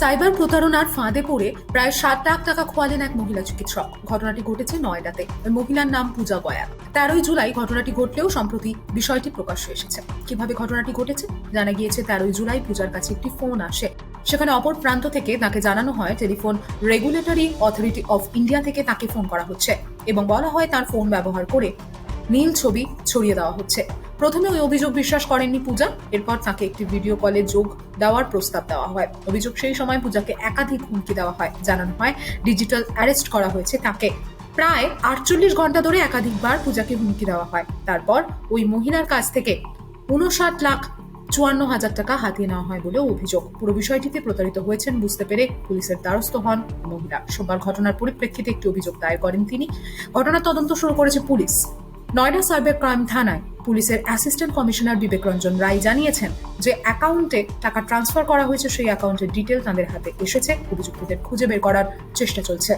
Cyber প্রতারণার ফাঁদে পড়ে প্রায় সাত লাখ টাকা খোয়ালেন এক মহিলা চিকিৎসক। ঘটনাটি ঘটেছে নয়ডাতে। ওই মহিলার নাম পূজা গয়া। তেরোই জুলাই ঘটনাটি ঘটলেও সম্প্রতি বিষয়টি প্রকাশ্যে এসেছে। কীভাবে ঘটনাটি ঘটেছে? জানা গিয়েছে, তেরোই জুলাই পূজার কাছে একটি ফোন আসে। সেখানে অপর প্রান্ত থেকে তাকে জানানো হয়, telephone regulatory authority of India থেকে তাকে ফোন করা হচ্ছে এবং বলা হয় তার ফোন ব্যবহার করে নীল ছবি ছড়িয়ে দেওয়া হচ্ছে। প্রথমে ওই অভিযোগ বিশ্বাস করেননি পূজা, এরপর তাকে একটি ভিডিও কলে যোগ দেওয়ার প্রস্তাব দেওয়া হয়। অভিযোগ সেই সময় পূজাকে একাধিক হুমকি দেওয়া হয়, জানানো হয় ডিজিটাল অ্যারেস্ট করা হয়েছে তাকে। প্রায় আটচল্লিশ ঘণ্টা ধরে একাধিকবার পূজাকে হুমকি দেওয়া হয়। তারপর ওই মহিলার কাছ থেকে উনষাট লাখ চুয়ান্ন হাজার টাকা হাতিয়ে নেওয়া হয় বলেও অভিযোগ। পুরো বিষয়টিতে প্রতারিত হয়েছেন বুঝতে পেরে পুলিশের দ্বারস্থ হন মহিলা। সোমবার ঘটনার পরিপ্রেক্ষিতে একটি অভিযোগ দায়ের করেন তিনি। ঘটনার তদন্ত শুরু করেছে পুলিশ। নয়ডা সাইবার ক্রাইম থানায় পুলিশের অ্যাসিস্ট্যান্ট কমিশনার বিবেক রঞ্জন রায় জানিয়েছেন যে অ্যাকাউন্টে টাকা ট্রান্সফার করা হয়েছে সেই অ্যাকাউন্টের ডিটেল তাদের হাতে এসেছে। অভিযুক্তদের খুঁজে বের করার চেষ্টা চলছে।